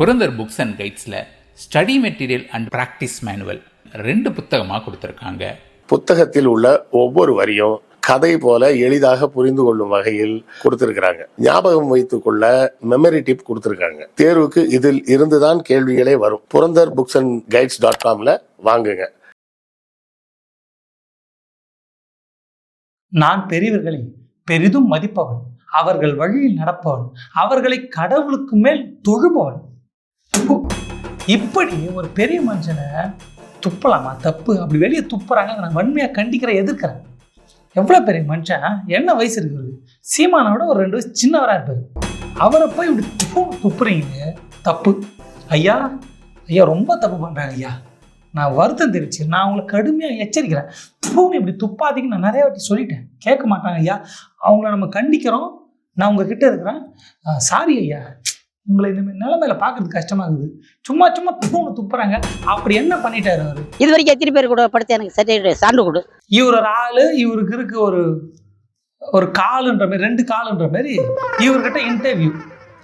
Purandar books and கைட்ஸில் study material and practice manual ரெண்டு புத்தகமாக கொடுத்துருக்காங்க. புத்தகத்தில் உள்ள ஒவ்வொரு வரியும் கதை போல எளிதாக புரிந்து கொள்ளும் வகையில் கொடுத்திருக்கிறாங்க. ஞாபகம் வைத்துக் கொள்ள மெமரி டிப் கொடுத்திருக்காங்க. தேர்வுக்கு இதில் இருந்துதான் கேள்விகளே வரும். Purandar books and guides dot காம்ல வாங்குங்க. நான் பெரியவர்களை பெரிதும் மதிப்பவன் அவர்கள் வழியில் நடப்பவன் அவர்களை கடவுளுக்கு மேல் தொழுபவன். இப்படி ஒரு பெரிய மனுஷனை துப்பலாமா? தப்பு. அப்படி வெளியே துப்புறாங்க நான் வன்மையாக கண்டிக்கிற எதிர்க்கிறேன் எவ்வளோ பெரிய மனுஷன்? என்ன வயசு இருக்குது சீமானோட ஒரு ரெண்டு வயசு சின்னவராக இருப்பார். அவரை போய் இப்படி துப்பு துப்புறீங்க. தப்பு. ஐயா ஐயா ரொம்ப தப்பு பண்ணுறாங்க ஐயா. நான் வருத்தம் தெரிவிச்சு நான் அவங்களை கடுமையாக எச்சரிக்கிறேன். பூனை இப்படி துப்பாதீங்கன்னு நான் நிறைய வாட்டி சொல்லிட்டேன். கேட்க மாட்டாங்க ஐயா. அவங்கள நம்ம கண்டிக்கிறோம். நான் உங்ககிட்ட இருக்கிறேன். சாரி ஐயா. உங்களை இந்த நிலைமையில பார்க்கறது கஷ்டமா இருக்குது. சும்மா சும்மா பூனை துப்புறாங்க. அப்படி என்ன பண்ணிட்டாரு அவரு? இது வரைக்கும் எத்தனை பேர் கூட படுத்து எனக்கு சர்டிஃபிகேட் சான்று கொடு. இவர் ஒரு ஆளு இவருக்கு இருக்கு ஒரு ஒரு காலுன்ற மாதிரி ரெண்டு காலுன்ற மாதிரி இவர்கிட்ட இன்டர்வியூ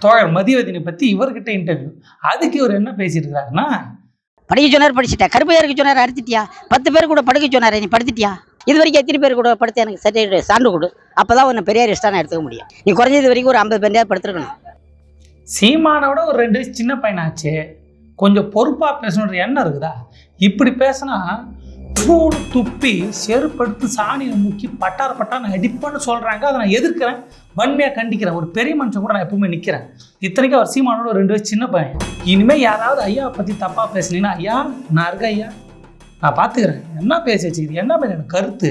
தோழர் மதிவதினை பத்தி இவர்கிட்ட இன்டர்வியூ அதுக்கு இவர் என்ன பேசிட்டு இருக்காருன்னா படிக்க சொன்னார் படிச்சிட்டா கருப்பையா இருக்க சொன்னார் அறுத்துட்டியா? பத்து பேர் கூட படுக்க சொன்னார் நீ படுத்துட்டியா? இது வரைக்கும் எத்தனை பேர் கூட படுத்து எனக்கு சர்டிஃபிகேட் சான்று கொடு. அப்பதான் உன்னை பெரிய ரிஸ்டான எடுத்துக்க முடியும். நீ குறைஞ்சது வரைக்கும் ஒரு ஐம்பது பேர் படுத்துருக்கணும். சீமானோட ஒரு ரெண்டு வயசு சின்ன பையனாச்சு. கொஞ்சம் பொறுப்பாக பேசணுன்ற எண்ணம் இருக்குதா? இப்படி பேசினா தூணு துப்பி செருப்படுத்து சாணியை முக்கி பட்டார நான் அடிப்பேன்னு சொல்கிறாங்க அதை நான் எதிர்க்கிறேன். வன்மையாக கண்டிக்கிறேன். ஒரு பெரிய மனுஷன் கூட நான் எப்பவுமே நிற்கிறேன் இத்தனைக்கும் அவர் சீமானோட ஒரு ரெண்டு வயசு சின்ன பையன். இனிமேல் யாராவது ஐயாவை பற்றி தப்பாக பேசுனீங்கன்னா ஐயா நான் இருக்கேன் ஐயா. நான் பார்த்துக்கிறேன் என்ன பேசி வச்சுக்கிது என்ன பேர் எனக்கு கருத்து?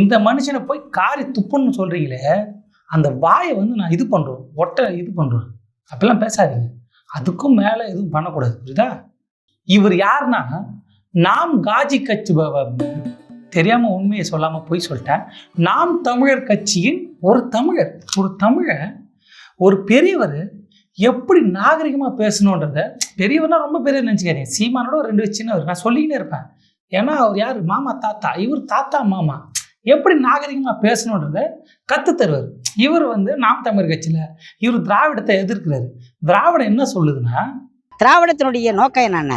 இந்த மனுஷனை போய் காரி துப்புன்னு சொல்கிறீங்களே அந்த வாயை வந்து நான் இது பண்ணுறோம் ஒட்டை இது பண்ணுறோம் அப்படிலாம் பேசாதீங்க. அதுக்கும் மேலே எதுவும் பண்ணக்கூடாது புரியுதா? இவர் யாருன்னா நாம் காஜி கட்சி தெரியாமல் உண்மையை சொல்லாமல் போய் சொல்லிட்டேன். நாம் தமிழர் கட்சியின் ஒரு தமிழர் ஒரு தமிழர் ஒரு பெரியவர் எப்படி நாகரிகமாக பேசணுன்றத பெரியவர்னா ரொம்ப பெரிய நினச்சிக்காதீங்க. சீமானோட ஒரு ரெண்டு சின்னவர். நான் சொல்லிக்கிட்டே இருப்பேன். ஏன்னா அவர் யார்? மாமா தாத்தா. இவர் தாத்தா மாமா. எப்படி நாகரிகமா பேசணுன்றத கத்து தருவார். இவர் வந்து நாம் தமிழர் கட்சியில இவர் திராவிடத்தை எதிர்க்கிறாரு. திராவிடம் என்ன சொல்லுதுன்னா திராவிடத்தினுடைய நோக்கம் என்னென்ன?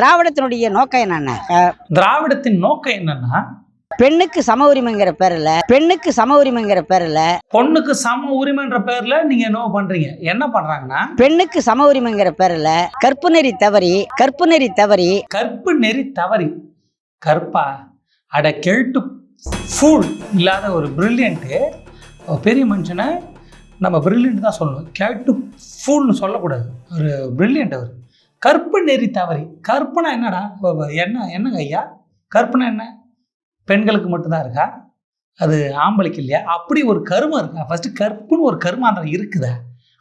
திராவிடத்தினுடைய நோக்கம் என்னென்ன? திராவிடத்தின் நோக்கம் என்னன்னா பெண்ணுக்கு சம உரிமைங்கிற பேரில் பெண்ணுக்கு சம உரிமைங்கிற பேரில் பொண்ணுக்கு சம உரிமைன்ற பேர்ல நீங்க என்ன பண்றீங்க. என்ன பண்றாங்கன்னா பெண்ணுக்கு சம உரிமைங்கிற பேரில் கற்பு நெறி தவறி கற்பு நெறி தவறி கற்பு நெறி தவறி கற்பா அட கெழுட்டு ஃபூல் இல்லாத ஒரு ப்ரில்லியண்ட்டு பெரிய மனுஷனை நம்ம ப்ரில்லியன்ட் தான் சொல்லணும். கேட்டு ஃபூல்னு சொல்லக்கூடாது. ஒரு ப்ரில்லியண்ட் அவர். கற்பு நெறி தவறி. கற்பனை என்னடா? என்ன என்னங்க ஐயா? கற்பனை என்ன? பெண்களுக்கு மட்டும்தான் இருக்கா? அது ஆம்பளைக்கு இல்லையா? அப்படி ஒரு கருமம் இருக்கா? ஃபஸ்ட்டு கற்புன்னு ஒரு கருமாந்திரம் இருக்குதா?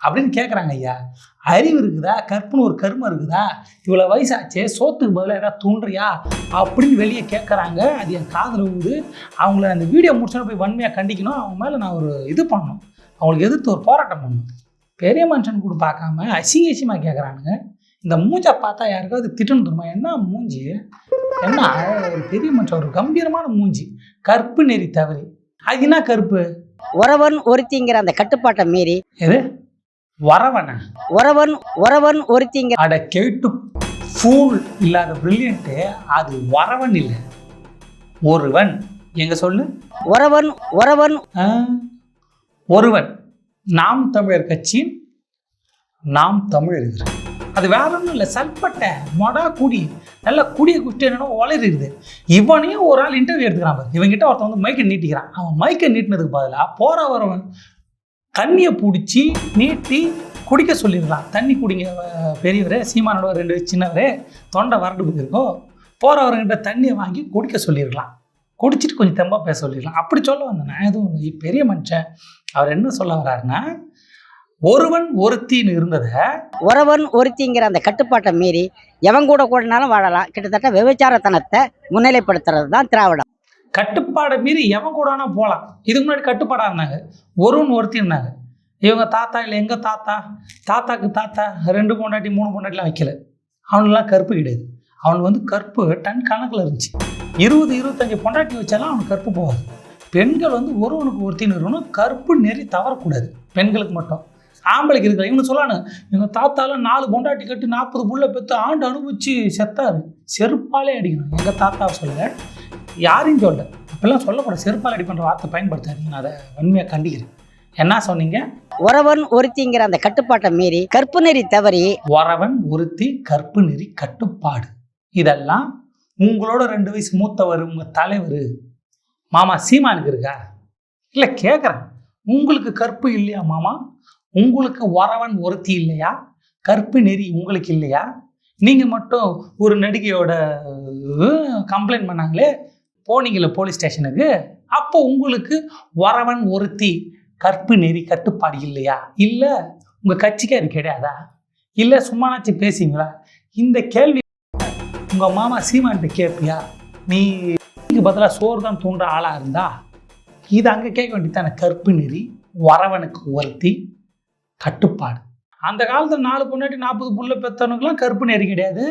அப்படின்னு கேட்குறாங்க ஐயா. அறிவு இருக்குதா? கற்புன்னு ஒரு கருமம் இருக்குதா? இவ்வளோ வயசாச்சே சோத்துக்கு பதிலாக ஏதாவது தூண்டுறியா? அப்படின்னு வெளியே கேட்குறாங்க அது என் காதில் விழுது அவங்கள அந்த வீடியோ முடிச்சோன்னு போய் வன்மையாக கண்டிக்கணும். அவங்க மேலே நான் ஒரு இது பண்ணணும். அவங்களுக்கு எதிர்த்து ஒரு போராட்டம் பண்ணணும். பெரிய மனுஷன் கூட பார்க்காம அசிங்க அசிங்கமாக கேட்குறானுங்க இந்த மூஞ்சை பார்த்தா யாருக்காவது திட்டணும் தெரியுமா? என்ன மூஞ்சி? என்ன ஒரு பெரிய மனுஷன் ஒரு கம்பீரமான மூஞ்சி. கற்பு நெறி தவறி. அது என்ன கருப்பு? உறவன் ஒருத்திங்கிற அந்த கட்டுப்பாட்டை மீறி எது? வரவன. உறவன் உறவன் ஒருத்திங்கிற அட கேட்டு ஃபூல் இல்லாத பிரில்லியண்ட்டு அது வரவன் இல்லை. ஒருவன். எங்க சொல்லு? உறவன் உறவன் ஒருவன். நாம் தமிழர் கட்சியின் நாம் தமிழர் அது வேற ஒன்றும் இல்லை சல்பட்டை மொடா குடி நல்லா குடியை குடிச்சு என்னன்னா உளறிடுது இவனையும் ஒரு ஆள் இன்டர்வியூ எடுத்துக்கிறான் பாரு. இவன்கிட்ட ஒருத்தன் வந்து மைக்கை நீட்டிக்கிறான். அவன் மைக்கை நீட்டினதுக்கு பதிலாக போற வரவன் தண்ணியை பிடிச்சி நீட்டி குடிக்க சொல்லிடலாம். தண்ணி குடிங்க பெரியவர் பெரியவரே சீமானோட ரெண்டு சின்னவரே தொண்டை வறண்டு போயிருக்கோ போகிறவர்கிட்ட தண்ணியை வாங்கி குடிக்க சொல்லியிருக்கலாம் குடிச்சிட்டு கொஞ்சம் தெம்பாக பேச சொல்லிடலாம். அப்படி சொல்ல வந்தேன். நான் எதுவும் பெரிய மனுஷன். அவர் என்ன சொல்ல வர்றாருன்னா ஒருவன் ஒருத்தின்னு இருந்ததை ஒருவன் ஒருத்திங்கிற அந்த கட்டுப்பாட்டை மீறி எவன் கூட கூடனாலும் வாழலாம். கிட்டத்தட்ட விபச்சாரத்தனத்தை முன்னிலைப்படுத்துறது தான் திராவிடம். கட்டுப்பாடை மீறி எவன் கூடனா போகலாம் இதுக்கு முன்னாடி கட்டுப்பாடாக இருந்தாங்க. ஒருவன் ஒருத்தி இருந்தாங்க. இவங்க தாத்தா இல்லை எங்கள் தாத்தா? தாத்தாக்கு தாத்தா ரெண்டு பொண்டாட்டி மூணு பொண்டாட்டிலாம் வைக்கல. அவனுலாம் கருப்பு கிடையாது. அவனுக்கு வந்து கற்பு டன் கணக்கில் இருந்துச்சு. இருபது இருபத்தஞ்சி பொண்டாட்டி வச்சாலும் அவனுக்கு கற்பு போகாது. பெண்கள் வந்து ஒருவனுக்கு ஒருத்தின்னு இருக்கணும். கற்பு நெறி தவறக்கூடாது. பெண்களுக்கு மட்டும். ஆம்பளைக்கு இருக்கிற இவனு சொல்லானு எங்கள் தாத்தால நாலு பொண்டாட்டி கட்டி நாற்பது புள்ள பெற்று ஆண்டு அனுபவிச்சு செத்தாரு. செருப்பாலே அடிக்கணும். எங்கள் தாத்தாவை சொல்ல யாரையும் சொல்ல அப்பெல்லாம் சொல்லக்கூடாது. செருப்பால் அடிப்பன்ற வார்த்தை பயன்படுத்தாதீங்க. நான் அதை வன்மையாக கண்டிக்கிறேன். என்ன சொன்னீங்க? உறவன் ஒருத்திங்கிற அந்த கட்டுப்பாட்டை மீறி கற்பு நெறி தவறி வரவன் ஒருத்தி கற்பு நெறி கட்டுப்பாடு. இதெல்லாம் உங்களோட ரெண்டு வயசு மூத்தவர் உங்கள் தலைவர் மாமா சீமானுக்கு இருக்கா? இல்லை கேட்குறேன் உங்களுக்கு கற்பு இல்லையா மாமா? உங்களுக்கு வரவன் ஒருத்தி இல்லையா? கற்பு நெறி உங்களுக்கு இல்லையா? நீங்கள் மட்டும் ஒரு நடிகையோட கம்ப்ளைண்ட் பண்ணாங்களே போனீங்களே போலீஸ் ஸ்டேஷனுக்கு அப்போ உங்களுக்கு வரவன் ஒருத்தி கற்பு நெறி கட்டுப்பாடு இல்லையா? இல்லை உங்கள் கட்சிக்கு அது கிடையாதா? இல்லை சும்மானாச்சு பேசிங்களா இந்த கேள்வி உங்கள் மாமா சீமான்ட்டு கேட்பியா நீ பதிலாக சோறு தான் தூண்டுற ஆளாக இருந்தா இது அங்கே கேட்க வேண்டியதான கற்பு நெறி வரவனுக்கு ஒருத்தி கட்டுப்பாடு. அந்த காலத்தில் நாலு பொண்டாட்டி நாற்பது புள்ள பெற்றவனுக்குலாம் கருப்பு நெறி கிடையாது.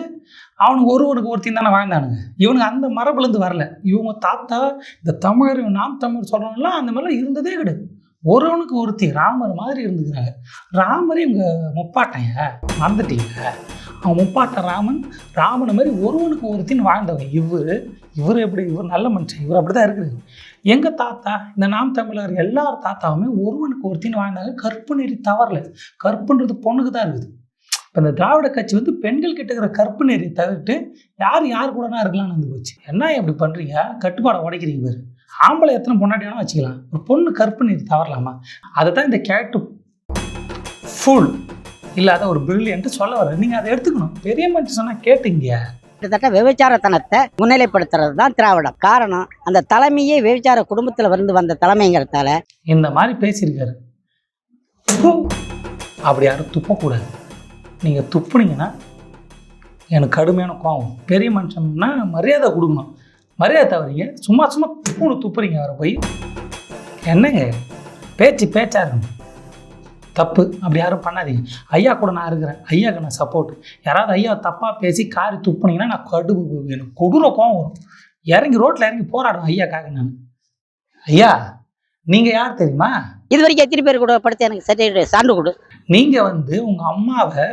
அவனுக்கு ஒருவனுக்கு ஒருத்தையும் தானே வாழ்ந்தானுங்க. இவனுக்கு அந்த மரபுலேருந்து வரல. இவங்க தாத்தா இந்த தமிழர் இவன் நாம் தமிழ் சொல்கிறவங்களாம் அந்த மாதிரிலாம் இருந்ததே கிடையாது. ஒருவனுக்கு ஒருத்தி ராமர் மாதிரி இருந்துக்கிறாங்க. ராமர் இவங்க முப்பாட்டைங்க மறந்துட்டீங்க அவன் முப்பாட்ட ராமன் ராமனை மாதிரி ஒருவனுக்கு ஒருத்தின்னு வாழ்ந்தவன் இவர். இவர் எப்படி இவர் நல்ல மனுஷன் இவர் அப்படி தான் இருக்குது எங்கள் தாத்தா இந்த நாம் தமிழர் எல்லார் தாத்தாவுமே ஒருவனுக்கு ஒருத்தின்னு வாழ்ந்தாங்க கற்பு நெறி தவறல. கற்புன்றது பொண்ணுக்கு தான் இருக்குது. இப்போ இந்த திராவிட கட்சி வந்து பெண்கள் கிட்ட இருக்கிற கற்பு நெறி தவிர்த்து யார் யார் கூடனா இருக்கலாம்னு வந்து போச்சு. என்ன இப்படி பண்ணுறீங்க கட்டுப்பாடை உடைக்கிறீங்க பேர் ஆம்பளை எத்தனை பொண்டாட்டி வச்சுக்கலாம். ஒரு பொண்ணு கற்பு நெறி தவறலாமா? அதை தான் இந்த கேரக்டர் ஃபுல் இல்லாத ஒரு பிரில்லியன்ட்டு சொல்ல வர நீங்கள் அதை எடுத்துக்கணும். பெரிய மனுஷன் சொன்னால் கேட்டுங்க. கிட்டத்தட்ட விபச்சாரத்தனத்தை முன்னிலைப்படுத்துறது தான் திராவிடம். காரணம் அந்த தலைமையே விபச்சார குடும்பத்தில் இருந்து வந்த தலைமைங்கிறதால. இந்த மாதிரி பேசியிருக்காரு. அப்படி யாரும் துப்பக்கூடாது. நீங்கள் துப்புனீங்கன்னா எனக்கு கடுமையான கோவம் பெரிய மனுஷன்னா மரியாதை கொடுக்கணும். மரியாதை தவறீங்க. சும்மா சும்மா துப்புன்னு துப்புறீங்க அவரை போய். என்னங்க? பேச்சு பேச்சா இருக்கணும் தப்பு. அப்படி யாரும் பண்ணாதீங்க. ஐயா கூட நான் இருக்கிறேன். ஐயாவுக்கு நான் சப்போர்ட் யாராவது ஐயா தப்பாக பேசி காரி துப்புனீங்கன்னா நான் கடுகு எனக்கு கொடூர கோவம் வரும். இறங்கி ரோட்டில் இறங்கி போராடுவேன் ஐயாக்காக நான். ஐயா நீங்கள் யார் தெரியுமா? இது வரைக்கும் எத்தனை பேர் கூட படுத்து எனக்கு சர்டிஃபிகேட் சான்று கொடு. நீங்கள் வந்து உங்கள் அம்மாவை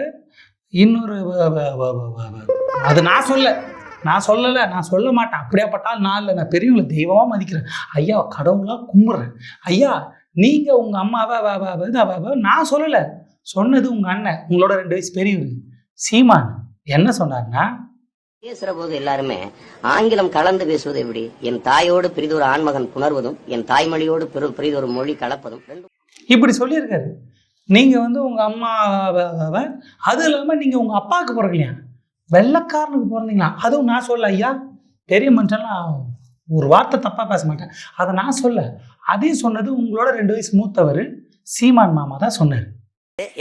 இன்னொரு அது நான் சொல்ல நான் சொல்லலை நான் சொல்ல மாட்டேன். அப்படியாப்பட்டால் நான் இல்லை. நான் பெரியவங்களை தெய்வமாக மதிக்கிறேன். ஐயா கடவுளாக கும்பிட்றேன் ஐயா நீங்கள் உங்கள் அம்மாவை வ- வ- வ- இதை வ- வ- நான் சொல்லலை. சொன்னது உங்கள் அண்ணன். உங்களோட ரெண்டு வயசு பெரியவர். சீமான் என்ன சொன்னார்னா பேசுற போது எல்லாருமே ஆங்கிலம் கலந்து பேசுவது எப்படி? என் தாயோடு பிரிதொரு ஆண்மகன் புணர்வதும் என் தாய்மொழியோடு பிற- பிரிதொரு மொழி கலப்பதும் இப்படி சொல்லியிருக்காரு. நீங்கள் வந்து உங்கள் அம்மாவை அது இல்லாமல் நீங்கள் உங்கள் அப்பாவுக்கு பிறக்கலையா? வெள்ளைக்காரனுக்கு பிறந்தீங்களா? அதுவும் நான் சொல்ல ஐயா. பெரிய மனுஷன்லாம் ஒரு வார்த்தை தப்பாக பேச மாட்டேன். அதை நான் சொல்ல அதையும் சொன்னது உங்களோட ரெண்டு வயசு மூத்தவர் சீமான் மாமா தான் சொன்னார்.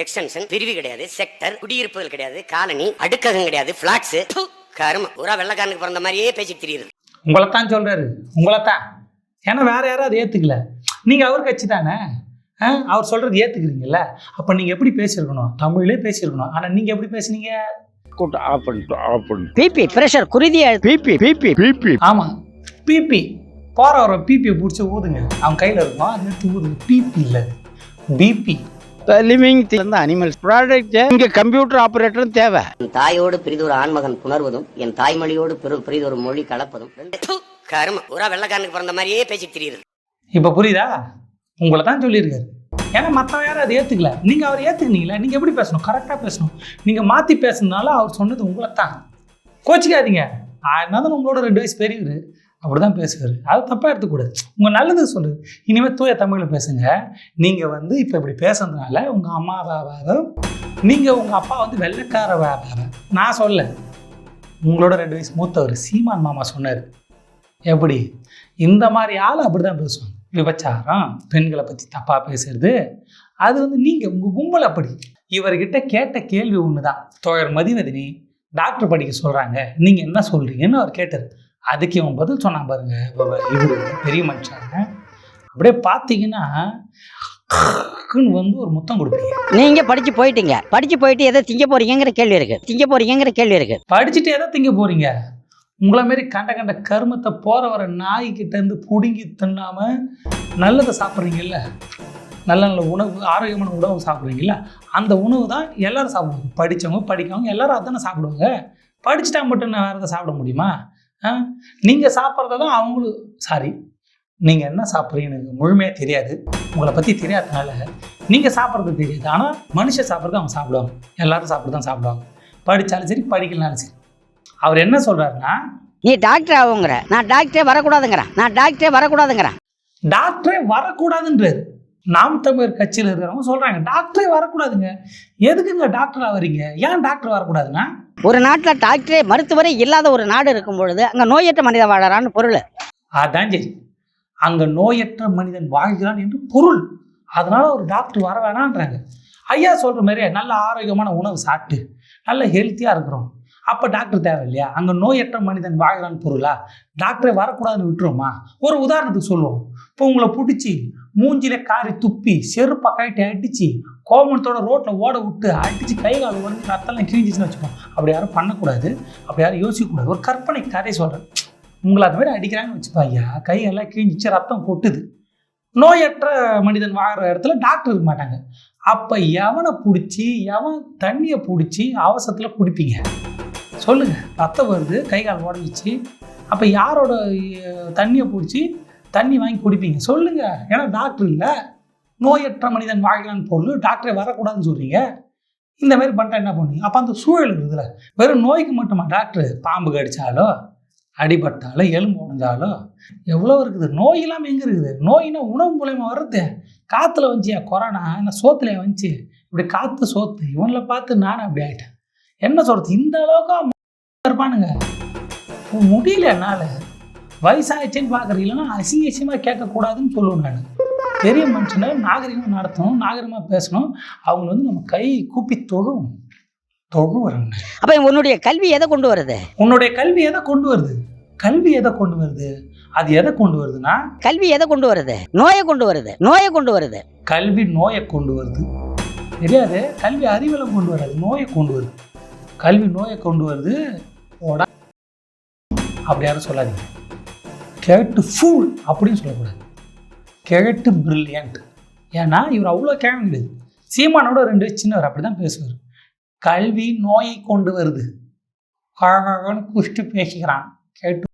எக்ஸ்டென்ஷன் பிரிவு கிடையாது செக்டர் குடியிருப்புகள் கிடையாது காலனி அடுக்ககம் கிடையாது பிளாட்ஸ் கரும பூரா வெள்ளக்காரனுக்கு பிறந்த மாதிரியே பேசி தெரியுது. உங்களைத்தான் சொல்கிறாரு உங்களைத்தான். ஏன்னா வேற யாரும் அதை ஏற்றுக்கல நீங்கள் அவர் கட்சி தானே? ஆ, அவர் சொல்கிறது ஏற்றுக்கிறீங்கல்ல அப்போ நீங்கள் எப்படி பேசியிருக்கணும்? தமிழ்லே பேசியிருக்கணும். ஆனால் நீங்கள் எப்படி பேசுனீங்க? கூட்டம் ஆஃப் பண்ணிட்டு ஆஃப் பண்ணிட்டு பிபி பிரஷர் குருதி அழுத்தம் பிபி பிபி பிபி ஆமாம் பிபி போகிற வர பிபியை பிடிச்சி ஊதுங்க. அவன் கையில் இருக்கும்? எடுத்து ஊதுங்க. பிபி இல்லை. பிபி லிவிங் இந்த அனிமல்ஸ் ப்ராடக்ட் இங்க கம்ப்யூட்டர் ஆபரேட்டரும் தேவை. என் தாயோடு பிரிதொரு ஆண்மகன் புணர்வதும் என் தாய்மொழியோடு பிற- பிரிதொரு மொழி கலப்பதும் கரும பூரா வெள்ளக்காரனுக்கு பிறந்த மாதிரியே பேசி தெரியுது இப்போ புரியுதா? உங்களை தான் சொல்லியிருக்காரு. ஏன்னா மற்றவன் யாரும் அதை ஏற்றுக்கல நீங்கள் அவர் ஏற்றுக்கினீங்களா நீங்கள் எப்படி பேசணும்? கரெக்டாக பேசணும். நீங்கள் மாற்றி பேசுனதுனால அவர் சொன்னது உங்களை தான் கோச்சிக்காதீங்க. அதனால தான் உங்களோட ரெண்டு வயசு பெரியவர். அப்படி தான் பேசுவார் அது தப்பாக எடுத்துக்கூடாது. உங்கள் நல்லது சொல்லுது இனிமேல் தூய தமிழில் பேசுங்க. நீங்கள் வந்து இப்போ இப்படி பேசுனதுனால உங்கள் அம்மா வியாபாரம் நீங்கள் உங்கள் அப்பா வந்து வெள்ளக்கார வியாபாரம் நான் சொல்ல. உங்களோட ரெண்டு வயசு மூத்தவர் சீமான் மாமா சொன்னார். எப்படி? இந்த மாதிரி ஆள் அப்படி தான் பேசுவாங்க. விபச்சாரம் பெண்களை பற்றி தப்பாக பேசுறது. அது வந்து நீங்கள் உங்கள் கும்பல் அப்படி. இவர்கிட்ட கேட்ட கேள்வி ஒன்று தான் தோழர் மதிவதினி டாக்டர் படிக்க சொல்கிறாங்க நீங்கள் என்ன சொல்கிறீங்கன்னு அவர் கேட்டார். அதுக்கு இவன் பதில் சொன்னான் பாருங்க. இவர் பெரிய மனுஷன். அப்படியே பார்த்தீங்கன்னா வந்து ஒரு முத்தம் கொடுப்பீங்க. நீங்க படிச்சு போயிட்டீங்க. படிச்சு போயிட்டு எதை திங்க போறீங்கிற கேள்வி இருக்கு. திங்க போறீங்கிற கேள்வி இருக்கு. படிச்சுட்டு எதை திங்க போறீங்க? உங்களை மாரி கண்ட கண்ட கருமத்தை போற வர நாய்கிட்ட இருந்து புடுங்கி தின்னாம நல்லதை சாப்பிட்றீங்கல்ல? நல்ல நல்ல உணவு ஆரோக்கியமான உணவு சாப்பிடுவீங்களா அந்த உணவு தான் எல்லாரும் சாப்பிடுவாங்க. படித்தவங்க படிக்காதவங்க எல்லாரும் அதானே சாப்பிடுவாங்க. படிச்சுட்டா மட்டும் நான் வேறு எதை சாப்பிட முடியுமா? நீங்கள் சாப்பிட்றத தான் அவங்களும் சாரி நீங்கள் என்ன சாப்பிட்றீங்கன்னு எனக்கு முழுமையாக தெரியாது. உங்களை பற்றி தெரியாதனால நீங்கள் சாப்பிட்றது தெரியாது. ஆனால் மனுஷன் சாப்பிட்றது அவங்க சாப்பிடுவாங்க. எல்லாரும் சாப்பிட்டு தான் சாப்பிடுவாங்க. படித்தாலும் சரி படிக்கலனாலும் சரி. அவர் என்ன சொல்கிறாருன்னா நீ டாக்டர் ஆகுங்கிற. நான் டாக்டரே வரக்கூடாதுங்கிறேன் நான் டாக்டரே வரக்கூடாதுங்கிறேன் டாக்டரே வரக்கூடாதுன்றாரு. நாம் தமிழர் கட்சியில் இருக்கிறவங்க சொல்கிறாங்க டாக்டரே வரக்கூடாதுங்க. எதுக்குங்க டாக்டர் ஆவறீங்க ஏன் டாக்டர் வரக்கூடாதுன்னா ஒரு நாட்டில் டாக்டரே மருத்துவரே இல்லாத ஒரு நாடு இருக்கும் பொழுது அங்கே நோயற்ற மனிதன் வாழறான்னு பொருள். அதான் சரி. அங்கே நோயற்ற மனிதன் வாழ்கிறான் என்று பொருள். அதனால ஒரு டாக்டர் வர வேணான்றாங்க. ஐயா சொல்கிற மாதிரியே நல்ல ஆரோக்கியமான உணவு சாப்பிட்டு நல்ல ஹெல்த்தியாக இருக்கிறோம். அப்போ டாக்டர் தேவை இல்லையா அங்கே நோயற்ற மனிதன் வாழ்கிறான்னு பொருளா? டாக்டரே வரக்கூடாதுன்னு விட்டுருவோமா? ஒரு உதாரணத்துக்கு சொல்லுவோம். இப்போ உங்களை பிடிச்சி மூஞ்சில காரி துப்பி செருப்பை கட்டி அடிச்சு கோமணத்தோட ரோட்டில் ஓட விட்டு அடிச்சு கை கால் வந்து ரத்தம்லாம் கிழிஞ்சிச்சுன்னு வச்சுக்கோம் அப்படி யாரும் பண்ணக்கூடாது. அப்படி யாரும் யோசிக்கக்கூடாது. ஒரு கற்பனை கதை சொல்கிறேன் உங்களை அந்த மாதிரி அடிக்கிறாங்கன்னு வச்சுப்பா ஐயா. கையெல்லாம் கிழிஞ்சிச்சு ரத்தம் கொட்டுது. நோயற்ற மனிதன் வாங்குற இடத்துல டாக்டர் இருக்க மாட்டாங்க. அப்போ எவனை பிடிச்சி எவன் தண்ணியை பிடிச்சி அவசரத்தில் குடிப்பீங்க? சொல்லுங்கள் ரத்தம் வருது கை கால் உடஞ்சிச்சு. அப்போ யாரோட தண்ணியை பிடிச்சி தண்ணி வாங்கி குடிப்பீங்க? சொல்லுங்கள் ஏன்னா டாக்டர் இல்லை. நோயற்ற மனிதன் வாழ்கிறான் பொருள் டாக்டரை வரக்கூடாதுன்னு சொல்கிறீங்க இந்த மாதிரி பண்ணிட்டா என்ன பண்ணுவீங்க அப்போ அந்த சூழல் இருக்குதுல்ல. வெறும் நோய்க்கு மட்டுமா டாக்டர் பாம்பு கடிச்சாலோ அடிபட்டாலோ எலும்பு உடைஞ்சாலோ எவ்வளோ இருக்குது? நோய் இல்லாமல் எங்கே இருக்குது? நோயினா உணவு மூலயமா வர்றது காற்றுல வந்துச்சியா கொரோனா? என்ன சோத்துல வந்துச்சு இப்படி காற்று சோத்து. இவனில் பார்த்து நானும் அப்படி ஆகிட்டேன் என்ன சொல்கிறது இந்த அளவுக்கு இருப்பானுங்க. முடியல என்னால்? வயசாயிடுச்சுன்னு பார்க்குறீங்களா? அசிங்க அசிங்கமாக கேட்கக்கூடாதுன்னு சொல்லுவேன் நான். பெரிய மனுஷனை நாகரிகமாக நடத்தணும் நாகரிகமாக பேசணும். அவங்கள வந்து நம்ம கை கூப்பி தொழும். தொழுவுறேன் அப்போ உன்னுடைய கல்வி எதை கொண்டு வருது? உன்னுடைய கல்வி எதை கொண்டு வருது? கல்வி எதை கொண்டு வருது? அது எதை கொண்டு வருதுன்னா? கல்வி எதை கொண்டு வருது? நோயை கொண்டு வருது. நோயை கொண்டு வருது. கல்வி நோயை கொண்டு வருது. தெரியாது? கல்வி அறிவியலை கொண்டு வராது. நோயை கொண்டு வருது. கல்வி நோயை கொண்டு வருது. ஓடா. அப்படி யாரும் சொல்லாதீங்க. கேட்டு ஃபூல் அப்படின்னு சொல்லக்கூடாது. கேட்டு பிரில்லியன்ட் ஏன்னா இவர் அவ்வளோ கேள்வி கிடையாது. சீமானோட ரெண்டு சின்னவர் அப்படி தான் பேசுவார். கல்வி நோயை கொண்டு வருது. அழகழகன்னு குஷ்டு பேசிக்கிறான். கேட்டு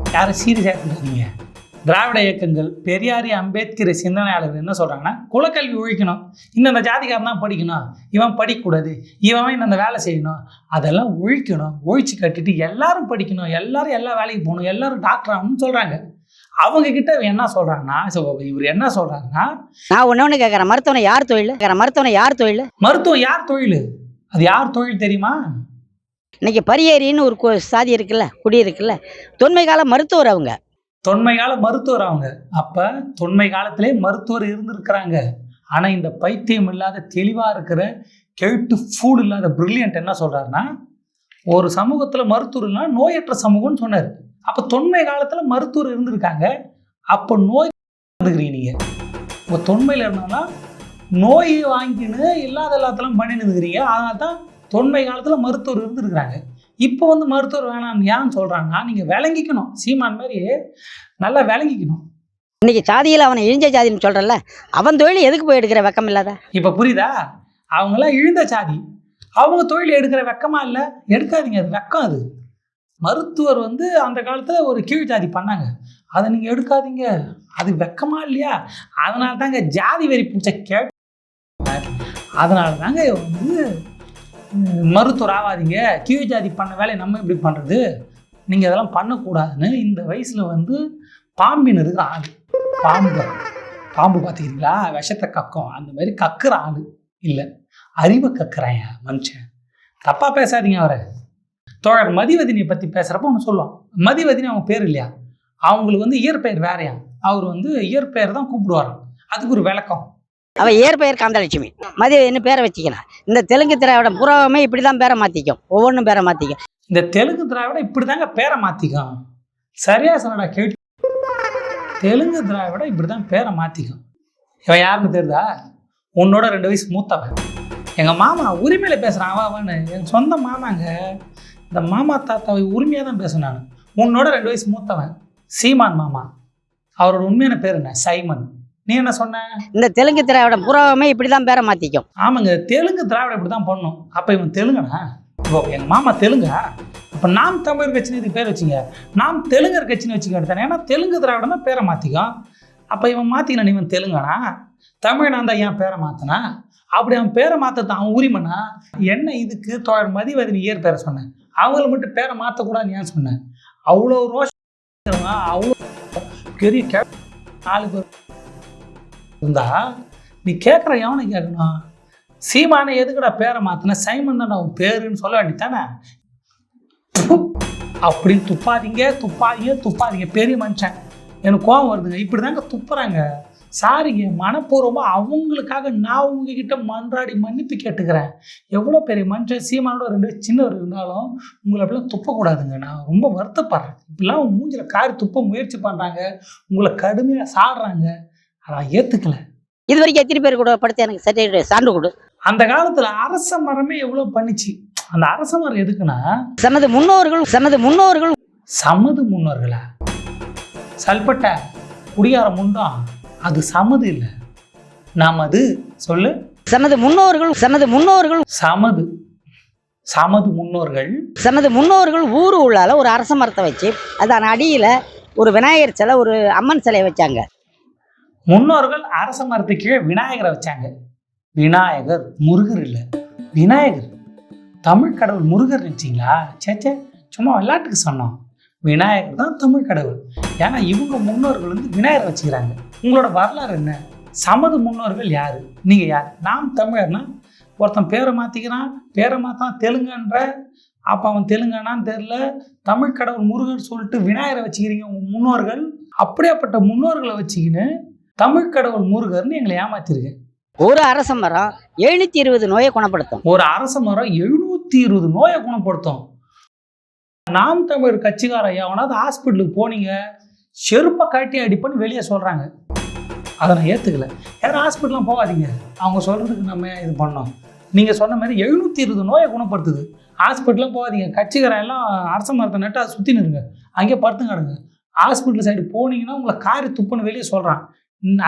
யாரும் சீரியஸாக திராவிட இயக்கங்கள் பெரியாரி அம்பேத்கர் சிந்தனையாளர்கள் என்ன சொல்கிறாங்கன்னா குலக்கல்வி ஒழிக்கணும். இந்தந்த ஜாதிக்காரன் தான் படிக்கணும். இவன் படிக்கக்கூடாது. இவன் இந்தந்த வேலை செய்யணும். அதெல்லாம் ஒழிக்கணும். ஒழிச்சு கட்டிட்டு எல்லாரும் படிக்கணும். எல்லாரும் எல்லா வேலைக்கு போகணும். எல்லாரும் டாக்டர் ஆகணும்னு சொல்கிறாங்க அவங்க கிட்ட என்ன சொல்கிறாங்கன்னா இவர் என்ன சொல்கிறாங்கன்னா நான் ஒன்று ஒன்று கேட்குறேன் மருத்துவனை யார் தொழில்? கேட்குறேன் மருத்துவனை யார் தொழில்? மருத்துவம் யார் தொழில்? அது யார் தொழில் தெரியுமா? இன்னைக்கு பரியேரின்னு ஒரு கு- சாதி இருக்குல்ல குடி இருக்குல்ல தொன்மை கால மருத்துவர் அவங்க. தொன்மை கால மருத்துவர் அவங்க. அப்போ தொன்மை காலத்திலே மருத்துவர் இருந்திருக்கிறாங்க. ஆனால் இந்த பைத்தியம் இல்லாத தெளிவாக இருக்கிற கெழுட்டு ஃபூட் இல்லாத பிரில்லியன்ட் என்ன சொல்கிறாருன்னா ஒரு சமூகத்தில் மருத்துவர் இல்லைன்னா நோயற்ற சமூகம்னு சொன்னார். அப்போ தொன்மை காலத்தில் மருத்துவர் இருந்திருக்காங்க. அப்போ நோய் இருந்துக்கிறீங்க நீங்கள் உங்கள் தொன்மையில் இருந்தோம்னா நோய் வாங்கின்னு இல்லாத எல்லாத்தெல்லாம் பண்ணின்னு இருக்கிறீங்க. அதனால தான் தொன்மை காலத்தில் மருத்துவர் இருந்திருக்கிறாங்க. இப்போ வந்து மருத்துவர் வேணாம்னு ஏன் சொல்கிறாங்கன்னா நீங்கள் விளங்கிக்கணும். சீமான் மாதிரி நல்லா விளங்கிக்கணும். இன்னைக்கு சாதியில் அவனை இழிஞ்ச ஜாதின்னு சொல்கிறல்ல அவன் தொழில் எதுக்கு போய் எடுக்கிற வெக்கம் இல்லாத? இப்போ புரியுதா? அவங்களாம் இழிந்த சாதி. அவங்க தொழில் எடுக்கிற வெக்கமா இல்லை? எடுக்காதீங்க அது வெக்கம் அது. மருத்துவர் வந்து அந்த காலத்தில் ஒரு கீழ் ஜாதி பண்ணாங்க. அதை நீங்கள் எடுக்காதீங்க. அது வெக்கமா இல்லையா? அதனால தாங்க ஜாதி வெறி பூச்சை கேட் அதனால தாங்க வந்து மருத்துவர் ஆகாதீங்க கீழ் ஜாதி பண்ண வேலையை நம்ம எப்படி பண்ணுறது நீங்கள் அதெல்லாம் பண்ணக்கூடாதுன்னு இந்த வயசில் வந்து பாம்பின் இருக்கிற ஆள். பாம்பு. பாம்பு பார்த்துக்கிறீங்களா விஷத்தை கக்கும். அந்த மாதிரி கக்குற ஆள் இல்லை. அறிவை கக்குறான் மனுஷன். தப்பாக பேசாதீங்க அவரை. தோழர் மதிவதினியை பற்றி பேசுகிறப்ப ஒன்று சொல்லுவான். மதிவதினி அவங்க பேர் இல்லையா? அவங்களுக்கு வந்து இயற்பெயர் வேறையா? அவர் வந்து இயற்பெயர் தான் கூப்பிடுவாராம் அதுக்கு ஒரு விளக்கம். அவ இயற்பெயர் காந்தலட்சுமி. என்ன பேரை வச்சுக்கலாம் இந்த தெலுங்கு திராவிடம் புறாவுமே இப்படி தான் பேரை மாற்றிக்கும் ஒவ்வொன்றும் பேரை மாற்றிக்கும் இந்த தெலுங்கு திராவிட இப்படி தாங்க பேரை மாற்றிக்கும் சரியா சொன்னடா கேட்டு. தெலுங்கு திராவிட இப்படி தான் பேரை மாற்றிக்கும் இவன் யாருன்னு தெரியுதா? உன்னோட ரெண்டு வயசு மூத்தவன். எங்கள் மாமா உரிமையில் பேசுகிறான் அவன். என் சொந்த மாமாங்க. இந்த மாமா தாத்தாவை உரிமையாக தான் பேசுவேன் நான். உன்னோட ரெண்டு வயசு மூத்தவன் சீமான் மாமா. அவரோட உண்மையான பேர் என்ன? சைமன். நீ என்ன சொன்ன? இந்த தெலுங்கு திராவிடம் புறாவுமே இப்படி தான் பேரை மாற்றிக்கும் ஆமாங்க தெலுங்கு திராவிடம் இப்படி தான் பண்ணும் அப்போ இவன் தெலுங்கனா? இப்போ எங்கள் மாமா தெலுங்கா? அப்போ நாம் தமிழர் கட்சின்னு இதுக்கு பேர் வச்சுங்க. நாம் தெலுங்கர் கட்சின்னு வச்சுக்க வேண்டியதானே ஏன்னா தெலுங்கு திராவிடம் தான் பேரை மாற்றிக்கும் அப்போ இவன் மாற்றிக்கணும் இவன் தெலுங்கானா? தமிழ் நான் தான் ஏன் பேரை மாற்றினா அப்படி அவன் பேரை மாற்றத்தான் அவன் உரிமைனா? என்ன இதுக்கு தோழர் மதிவதனி ஏர் பேரை சொன்னேன். அவங்கள மட்டும் பேரை மாற்றக்கூடாதுன்னு ஏன் சொன்னேன்? அவ்வளோ ரோஷம் அவ்வளோ பெரிய கே நாலு பேர் இருந்தா நீ கேட்குற எவனை கேட்கணும் சீமானை எதுக்குடா பேரை மாத்தின? சைமன் தானே அவன் பேருன்னு சொல்ல வேண்டித்தானே அப்படின்னு துப்பாதீங்க துப்பாதீங்க துப்பாதீங்க. பெரிய மனுஷன். எனக்கு கோவம் வருதுங்க. இப்படி தாங்க துப்புறாங்க. சாரிங்க மனப்பூர்வமாக அவங்களுக்காக நான் உங்ககிட்ட மன்றாடி மன்னிப்பு கேட்டுக்கிறேன். எவ்வளோ பெரிய மனுஷன் சீமானோட ரெண்டு சின்னவர் இருந்தாலும் உங்களை அப்படிலாம் துப்பக்கூடாதுங்க. நான் ரொம்ப வருத்தப்படுறேன். இப்படிலாம் மூஞ்சில காரி துப்ப முயற்சி பண்ணுறாங்க உங்களை கடுமையாக சாடுறாங்க. அதை ஏற்றுக்கல இது வரைக்கும் எத்தனை பேர் கூட படுத்து எனக்கு சர்டிஃபிகேட் சான்று கொடு. அந்த காலத்துல அரச மரமே எவ்வளவு பண்ணிச்சு? அந்த அரச மரம் எதுக்குன்னா சனது முன்னோர்கள் சனது முன்னோர்கள். சமது முன்னோர்களா? சல்பட்ட குடியார முண்டம் அது சமது இல்லை. நமது சொல்லு. சனது முன்னோர்கள் சனது முன்னோர்கள். சமது. சமது முன்னோர்கள். சனது முன்னோர்கள் ஊரு உள்ளால ஒரு அரச மரத்தை வச்சு அதன் அடியில் ஒரு விநாயகர் சிலை ஒரு அம்மன் சிலையை வச்சாங்க. முன்னோர்கள் அரச மரத்துக்கு கீழே விநாயகரை வச்சாங்க. விநாயகர் முருகர் இல்லை. விநாயகர். தமிழ் கடவுள் முருகர் நினச்சிங்களா? சேச்சே சும்மா விளையாட்டுக்கு சொன்னோம். விநாயகர் தான் தமிழ் கடவுள். ஏன்னா இவங்க முன்னோர்கள் வந்து விநாயகர் வச்சுக்கிறாங்க. உங்களோட வரலாறு என்ன? சமது முன்னோர்கள் யாரு? நீங்கள் யார்? நாம் தமிழர்னா ஒருத்தன் பேரை மாற்றிக்கிறான் பேரை மாற்றான் தெலுங்குன்ற அப்போ அவன் தெலுங்கானான்னு தெரில தமிழ் கடவுள் முருகன் சொல்லிட்டு விநாயகரை வச்சுக்கிறீங்க உங்கள் முன்னோர்கள். அப்படியாப்பட்ட முன்னோர்களை வச்சுக்கின்னு தமிழ் கடவுள் முருகர்னு எங்களை ஏமாத்திருக்கேன். ஒரு அரச மரம் எழுநூத்தி இருபது நோயை குணப்படுத்தும். ஒரு அரச மரம் எழுநூத்தி இருபது நோயை குணப்படுத்தும். நாம் தமிழ் கட்சிக்கார எவனாவது ஹாஸ்பிட்டலுக்கு போனீங்க செருப்பை காட்டி அடிப்பன்னு வெளியே சொல்கிறாங்க அதை நான் ஏற்றுக்கல யாரும் ஹாஸ்பிட்டலாம் போகாதீங்க. அவங்க சொல்கிறதுக்கு நம்ம இது பண்ணோம். நீங்கள் சொன்ன மாதிரி எழுநூற்றி இருபது நோயை குணப்படுத்துது. ஹாஸ்பிட்டலாம் போகாதீங்க. கட்சிக்காரன் எல்லாம் அரச மரத்தை நட்டு அதை சுற்றி நிறுங்க அங்கேயே படுத்துங்கடுங்க ஹாஸ்பிட்டல் சைடு போனீங்கன்னா உங்களை காரி துப்புன்னு வெளியே சொல்கிறான்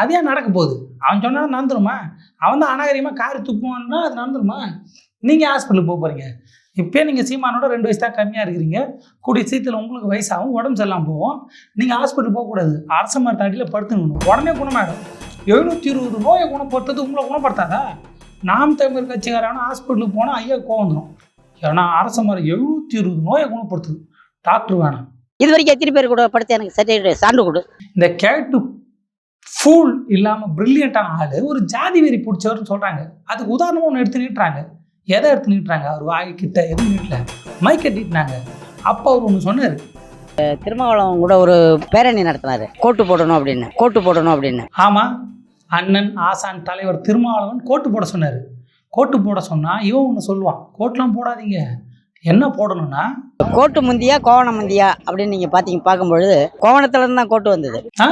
அதே நடக்க போகுது? அவன் சொன்னா நடந்துருமா? அவன் தான் அநாகரியமாக காரி துப்புவான்னா அது நடந்துருமா? நீங்கள் ஹாஸ்பிட்டலுக்கு போக போகிறீங்க இப்போ நீங்கள் சீமானோட ரெண்டு வயசு தான் கம்மியாக இருக்கிறீங்க. கூடிய சீக்கிரம் உங்களுக்கு வயசாகும் உடம்பு சரியில்லாம போவோம் நீங்கள் ஹாஸ்பிட்டல் போகக்கூடாது. அரச மரத்து அடியில் படுத்துக்கணும். உடனே குணமாயிடும். எழுநூற்றி இருபது நோயை குணப்படுத்துறது உங்களை குணப்படுத்தாதா? நாம் தமிழ் கட்சிக்காரான ஹாஸ்பிட்டலுக்கு போனால் ஐயா கோவம் வந்துடும் ஏன்னா அரச மரம் எழுநூற்றி இருபது நோயை குணப்படுத்துது. டாக்டர் வேணாம். இது வரைக்கும் எத்தனை பேர் கூட படுத்து எனக்கு சர்டிஃபிகேட் சான்று கொடு. இந்த கேட்டு ஃபூல் இல்லாமல் ப்ரில்லியண்ட்டான ஆள் ஒரு ஜாதி வெறி பிடிச்சவர்னு சொல்கிறாங்க அதுக்கு உதாரணமாக ஒன்று எடுத்து நீட்டுறாங்க எதை எடுத்து நீட்டுறாங்க? அவர் வாய் கிட்ட எதுவும் நீட்டல. மைக்கை நீட்டினாங்க. அப்போ அவர் ஒன்று சொன்னார். திருமாவளவன் கூட ஒரு பேரணி நடத்தினாரு. கோட்டு போடணும் அப்படின்னு. கோட்டு போடணும் அப்படின்னு. ஆமாம் அண்ணன் ஆசான் தலைவர் திருமாவளவன் கோட்டு போட சொன்னார். கோட்டு போட சொன்னால் இவன் ஒன்று சொல்லுவான். கோட்லாம் போடாதீங்க. என்ன போடணும்னா? கோட்டு முந்தியா கோவணம் முந்தியா அப்படின்னு நீங்க பாத்தீங்க பார்க்கும்பொழுது கோவணத்துல இருந்து தான் கோட்டு வந்தது. ஆ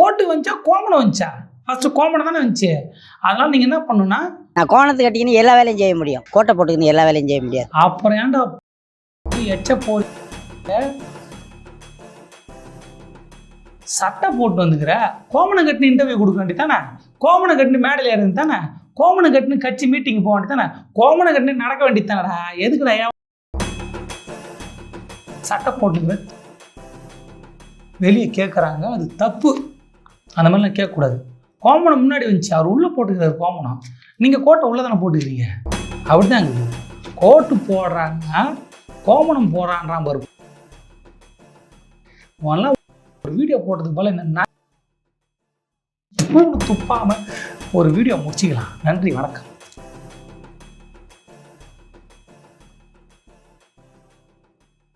கோட்டு வந்துச்சா? கோமணம் வந்துச்சா? ஃபஸ்ட்டு கோமணம் தானே வந்துச்சு. அதனால் நீங்கள் என்ன பண்ணணும்னா நான் கோணத்து கட்டிக்கின்னு எல்லா வேலையும் செய்ய முடியும். கோட்டை போட்டுக்கின்னு எல்லா வேலையும் செய்ய முடியாது. அப்புறம் ஏன்டா எச்ச போ சட்டை போட்டு வந்துக்கிற? கோமணம் கட்டினு இன்டர்வியூ கொடுக்க வேண்டியதானே கோமனை கட்டினு மேடையில் இருந்து தானே கோமணம் கட்டினு கட்சி மீட்டிங் போக வேண்டியதானே கோமனை கட்டினு நடக்க வேண்டியதானடா எதுக்குடா ஏன் சட்டை போட்டுக்கிற? வெளியே கேட்குறாங்க அது தப்பு. அந்த மாதிரிலாம் கேட்கக்கூடாது. கோமணம் முன்னாடி வந்துச்சு. அவர் உள்ளே போட்டுக்கிறார் கோமணம். நீங்கள் கோட்டை உள்ளே தானே போட்டுக்கிறீங்க? அப்படிதான் இருக்குது கோட்டு போடுறாங்க கோமணம் போடுறான்றான் பாரு. ஒரு வீடியோ போட்டது போல என்ன துப்பாமல் துப்பாம ஒரு வீடியோ முடிச்சிக்கலாம். நன்றி வணக்கம்.